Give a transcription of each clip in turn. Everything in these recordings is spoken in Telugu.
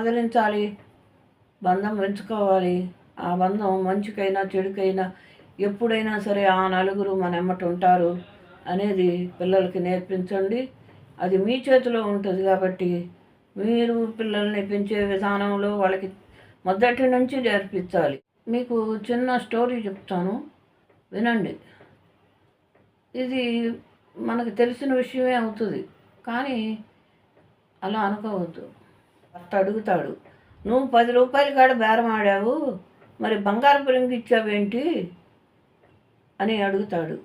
ఆదరించాలి బంధం పెంచుకోవాలి. ఆ బంధం మంచికైనా చెడుకైనా ఎప్పుడైనా సరే ఆ నలుగురు మన ఎమ్మట ఉంటారు అనేది పిల్లలకి నేర్పించండి. అది మీ చేతిలో ఉంటుంది కాబట్టి మీరు పిల్లల్ని పెంచే విధానంలో వాళ్ళకి మొదటి నుంచి నేర్పించాలి. మీకు చిన్న స్టోరీ చెప్తాను. వినండి. ఇది మనకు తెలిసిన విషయమే అవుతుంది. కానీ అలా అనుకోవద్దు. అత్త అడుగుతాడు. నువ్వు పది రూపాయల కాడ బేరం ఆడావు? మరి బంగారపు రింగు ఇచ్చావేంటి? అని అడుగుతాడు.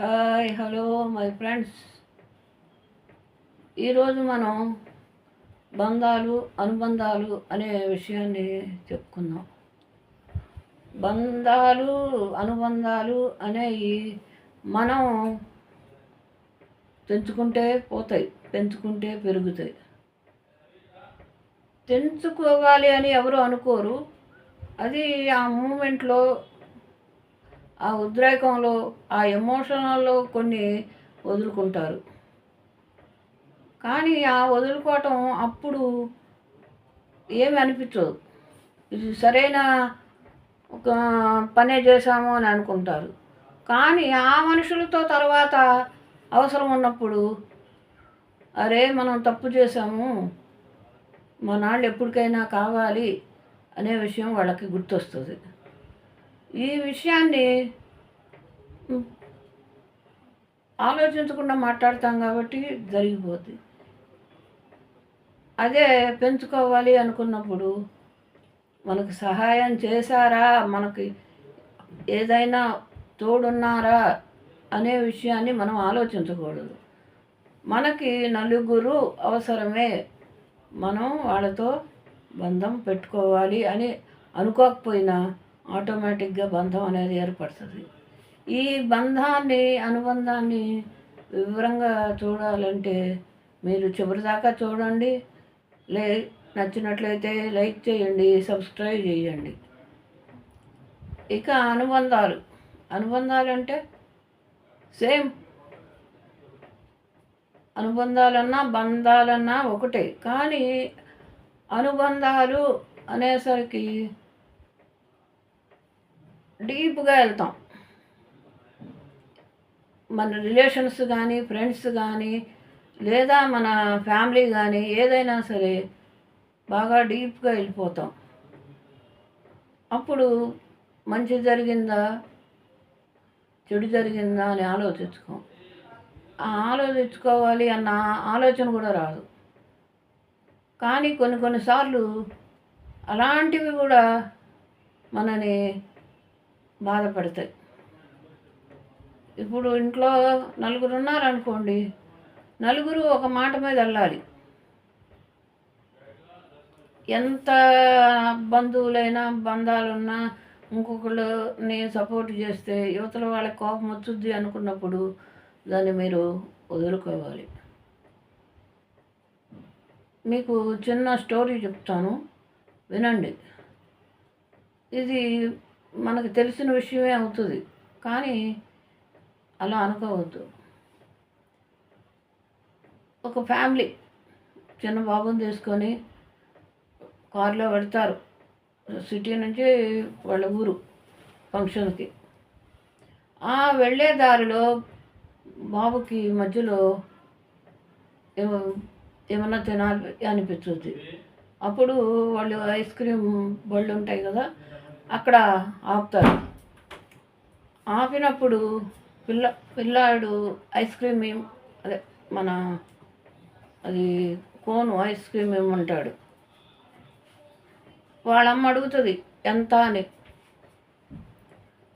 Hi hello my friends. ఈరోజు మనం బంధాలు అనుబంధాలు అనే విషయాన్ని చెప్పుకుందాం. బంధాలు అనుబంధాలు అనేవి మనం తెంచుకుంటే పోతాయి పెంచుకుంటే పెరుగుతాయి. తెంచుకోవాలి అని ఎవరు అనుకోరు. అది ఆ మూమెంట్లో ఆ ఉద్రేకంలో ఆ ఎమోషనల్లో కొన్ని వదులుకుంటారు. కానీ ఆ వదులుకోవటం అప్పుడు ఏమి అనిపించదు. ఇది సరైన ఒక పనే చేశాము అని అనుకుంటారు. కానీ ఆ మనుషులతో తర్వాత అవసరం ఉన్నప్పుడు అరే మనం తప్పు చేశాము నాళ్ళు ఎప్పటికైనా కావాలి అనే విషయం వాళ్ళకి గుర్తొస్తుంది. ఈ విషయాన్ని ఆలోచించకుండా మాట్లాడతాం కాబట్టి జరిగిపోద్ది. అదే పెంచుకోవాలి అనుకున్నప్పుడు మనకు సహాయం చేశారా? మనకి ఏదైనా తోడున్నారా? అనే విషయాన్ని మనం ఆలోచించకూడదు. మనకి నలుగురు అవసరమే. మనం వాళ్ళతో బంధం పెట్టుకోవాలి అని అనుకోకపోయినా ఆటోమేటిక్గా బంధం అనేది ఏర్పడుతుంది. ఈ బంధాన్ని అనుబంధాన్ని వివరంగా చూడాలంటే మీరు చివరిదాకా చూడండి. లే నచ్చినట్లయితే లైక్ చేయండి సబ్స్క్రైబ్ చేయండి. ఇక అనుబంధాలు. అనుబంధాలు అంటే సేమ్ అనుబంధాలన్నా బంధాలన్నా ఒకటే. కానీ అనుబంధాలు అనేసరికి డీప్గా వెళ్తాం. మన రిలేషన్స్ కానీ ఫ్రెండ్స్ కానీ లేదా మన ఫ్యామిలీ కానీ ఏదైనా సరే బాగా డీప్గా వెళ్ళిపోతాం. అప్పుడు మంచి జరిగిందా చెడు జరిగిందా అని ఆలోచించుకోం. ఆలోచించుకోవాలి అన్న ఆలోచన కూడా రాదు. కానీ కొన్ని కొన్నిసార్లు అలాంటివి కూడా మనని బాధపడతాయి. ఇప్పుడు ఇంట్లో నలుగురు ఉన్నారనుకోండి నలుగురు ఒక మాట మీద వెళ్ళాలి ఎంత బంధువులైనా బంధాలున్నా ఇంకొకళ్ళని సపోర్ట్ చేస్తే యువతల వాళ్ళకి కోపం వచ్చుద్ది అనుకున్నప్పుడు దాన్ని మీరు వదులుకోవాలి. మీకు చిన్న స్టోరీ చెప్తాను. వినండి. ఇది మనకు తెలిసిన విషయమే అవుతుంది. కానీ అలా అనుకోవద్దు. ఒక ఫ్యామిలీ చిన్న బాబుని తీసుకొని కారులో పెడతారు సిటీ నుంచి వాళ్ళ ఊరు ఫంక్షన్కి. ఆ వెళ్ళే దారిలో బాబుకి మధ్యలో ఏమో- ఏమన్నా తినాలి అనిపించుద్ది. అప్పుడు వాళ్ళు ఐస్ క్రీమ్ బళ్ళు ఉంటాయి కదా అక్కడ ఆపుతారు. ఆపినప్పుడు పిల్ల పిల్లాడు ఐస్ క్రీమ్ ఏం- అదే మన అది కోను ఐస్ క్రీమ్ ఇమ్మంటాడు వాళ్ళమ్మ అడుగుతుంది ఎంత అని.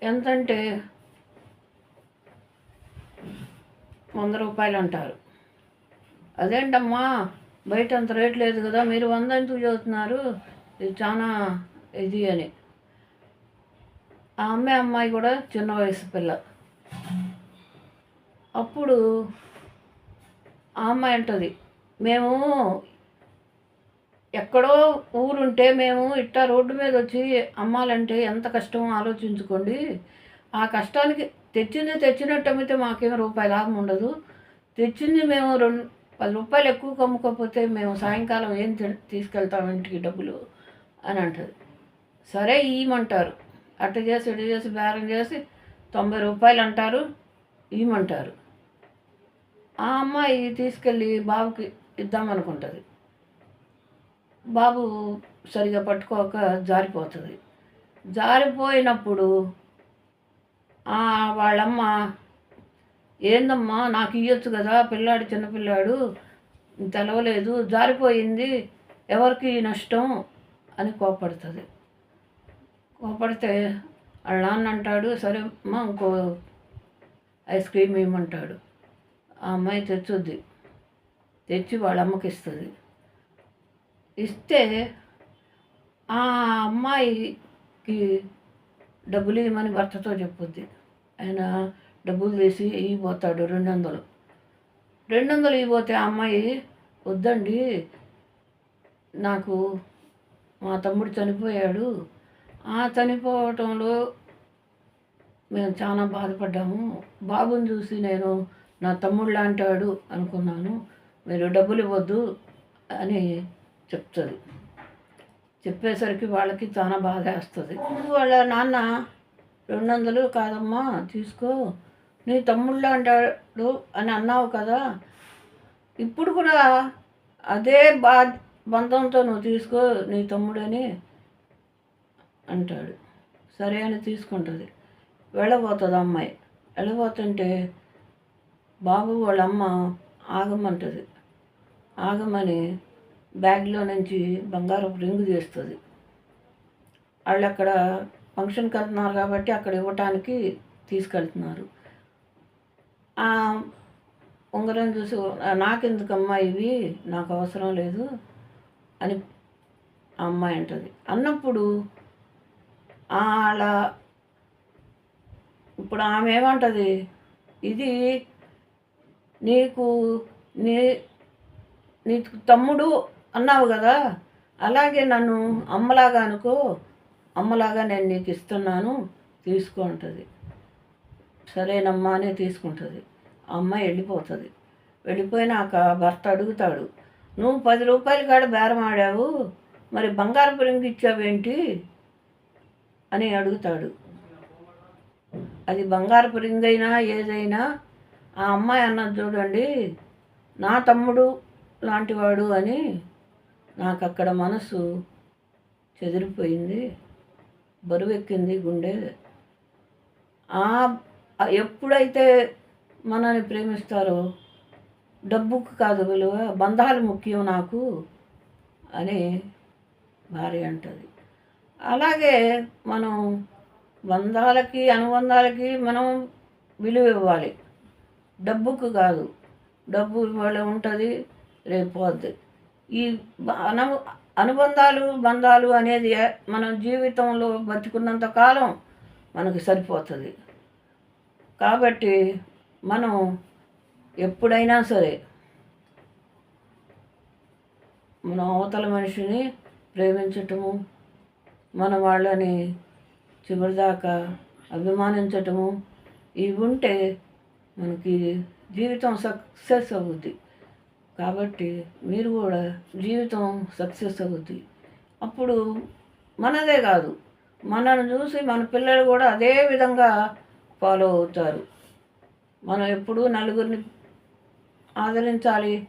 ఎంతంటే వంద రూపాయలు అంటారు. అదేంటమ్మా? బయట అంత రేట్ లేదు కదా మీరు వంద ఎందుకు చదువుతున్నారు? ఇది చాలా ఇది అని. ఆ అమ్మాయి అమ్మాయి కూడా చిన్న వయసు పిల్ల. అప్పుడు ఆ అమ్మాయి అంటుంది మేము ఎక్కడో ఊరుంటే మేము ఇట్టా రోడ్డు మీద వచ్చి అమ్మాలంటే ఎంత కష్టమో ఆలోచించుకోండి. ఆ కష్టానికి తెచ్చింది తెచ్చినట్టు అమ్మితే మాకేం రూపాయి లాభం ఉండదు. తెచ్చింది మేము రెండు పది రూపాయలు ఎక్కువ కమ్ముకోకపోతే మేము సాయంకాలం ఏం తీసుకెళ్తాం ఇంటికి డబ్బులు అని అంటుంది. సరే ఇయ్యమంటారు అట్ట చేసి ఇటు చేసి బేరం చేసి తొంభై రూపాయలు అంటారు ఇవ్వమంటారు ఆ అమ్మాయి తీసుకెళ్ళి బాబుకి ఇద్దామనుకుంటుంది బాబు సరిగా పట్టుకోక జారిపోతుంది. జారిపోయినప్పుడు వాళ్ళమ్మ ఏందమ్మా నాకు ఇయ్యొచ్చు కదా పిల్లాడు చిన్నపిల్లాడు తెలవలేదు జారిపోయింది ఎవరికి నష్టం? అని కోపడుతుంది. కోపడితే వాళ్ళ నాన్న అంటాడు సరే అమ్మా ఇంకో ఐస్ క్రీమ్ ఇవ్వమంటాడు ఆ అమ్మాయి తెచ్చుద్ది. తెచ్చి వాళ్ళ అమ్మకి ఇస్తుంది. ఇస్తే ఆ అమ్మాయికి డబ్బులు ఇవ్వమని భర్తతో చెప్పుద్ది. ఆయన డబ్బులు తీసి ఇవ్వబోతాడు రెండు వందలు. రెండు వందలు ఇవ్వబోతే ఆ అమ్మాయి వద్దండి నాకు మా తమ్ముడు చనిపోయాడు. ఆ చనిపోవటంలో మేము చాలా బాధపడ్డాము. బాబుని చూసి నేను నా తమ్ముడు లాంటాడు అనుకున్నాను. మీరు డబ్బులు ఇవ్వద్దు అని చెప్తుంది. చెప్పేసరికి వాళ్ళకి చాలా బాధ వేస్తుంది. వాళ్ళ నాన్న రెండు వందలు కాదమ్మా తీసుకో. నీ తమ్ముళ్ళు అంటాడు అని అన్నావు కదా ఇప్పుడు కూడా అదే బా బంధంతో నువ్వు తీసుకో నీ తమ్ముడని అంటాడు. సరే అని తీసుకుంటుంది. వెళ్ళబోతుంది అమ్మాయి. వెళ్ళబోతుంటే బాబు వాళ్ళ అమ్మ ఆగమంటుంది. ఆగమని బ్యాగ్లో నుంచి బంగారపు రింగు చేస్తుంది వాళ్ళు అక్కడ ఫంక్షన్కి వెళ్తున్నారు కాబట్టి అక్కడ ఇవ్వటానికి తీసుకెళ్తున్నారు. ఆ ఉంగరం చూసి నాకెందుకమ్మా ఇవి? నాకు అవసరం లేదు అని ఆ అమ్మాయి అంటుంది. అన్నప్పుడు వాళ్ళ ఇప్పుడు ఆమె ఏమంటుంది? ఇది నీకు నీ నీ తమ్ముడు అన్నావు కదా? అలాగే నన్ను అమ్మలాగా అనుకో. అమ్మలాగా నేను నీకు ఇస్తున్నాను. తీసుకో అంటుంది. సరేనమ్మా అనే తీసుకుంటుంది. ఆ అమ్మాయి వెళ్ళిపోతుంది. వెళ్ళిపోయినాక భర్త అడుగుతాడు. నువ్వు పది రూపాయల కాడ బేరం ఆడావు? మరి బంగారపు రింగు ఇచ్చావేంటి? అని అడుగుతాడు. అది బంగారపు రింగ్ అయినా ఏదైనా ఆ అమ్మాయి అన్నది చూడండి. నా తమ్ముడు లాంటివాడు అని నాకు అక్కడ మనసు చెదిరిపోయింది బరువెక్కింది గుండె. ఆ ఎప్పుడైతే మనల్ని ప్రేమిస్తారో డబ్బుకు కాదు విలువ బంధాలు ముఖ్యం నాకు అని భార్య అంటుంది. అలాగే మనం బంధాలకి అనుబంధాలకి మనం విలువ ఇవ్వాలి. డబ్బుకు కాదు డబ్బు ఇవాళ ఉంటుంది రేపు పోద్ది. ఈ అను అనుబంధాలు బంధాలు అనేది మనం జీవితంలో బతుకున్నంత కాలం మనకు సరిపోతుంది. కాబట్టి మనం ఎప్పుడైనా సరే మన అవతల మనిషిని ప్రేమించటము మన వాళ్ళని చివరిదాకా అభిమానించటము ఇవి ఉంటే మనకి జీవితం సక్సెస్ అవుద్ది. కాబట్టి మీరు కూడా జీవితం సక్సెస్ అవుద్ది. అప్పుడు మనదే కాదు మనల్ని చూసి మన పిల్లలు కూడా అదే విధంగా ఫాలో అవుతారు. మనం ఎప్పుడూ నలుగురిని ఆదరించాలి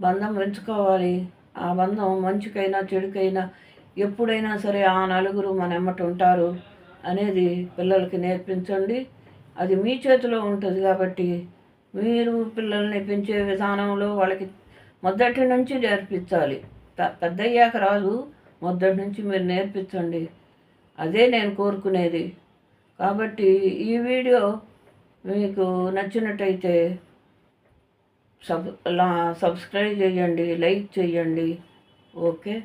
బంధం పెంచుకోవాలి. ఆ బంధం మంచికైనా చెడుకైనా ఎప్పుడైనా సరే ఆ నలుగురు మన ఎమ్మట ఉంటారు అనేది పిల్లలకి నేర్పించండి. అది మీ చేతిలో ఉంటుంది కాబట్టి మీరు పిల్లల్ని పెంచే విధానంలో వాళ్ళకి మొదటి నుంచి నేర్పించాలి. త- పెద్దయ్యాక రాదు మొదటి నుంచి మీరు నేర్పించండి. అదే నేను కోరుకునేది. కాబట్టి ఈ వీడియో మీకు నచ్చినట్టయితే సబ్ లా సబ్స్క్రైబ్ చేయండి లైక్ చేయండి. ఓకే?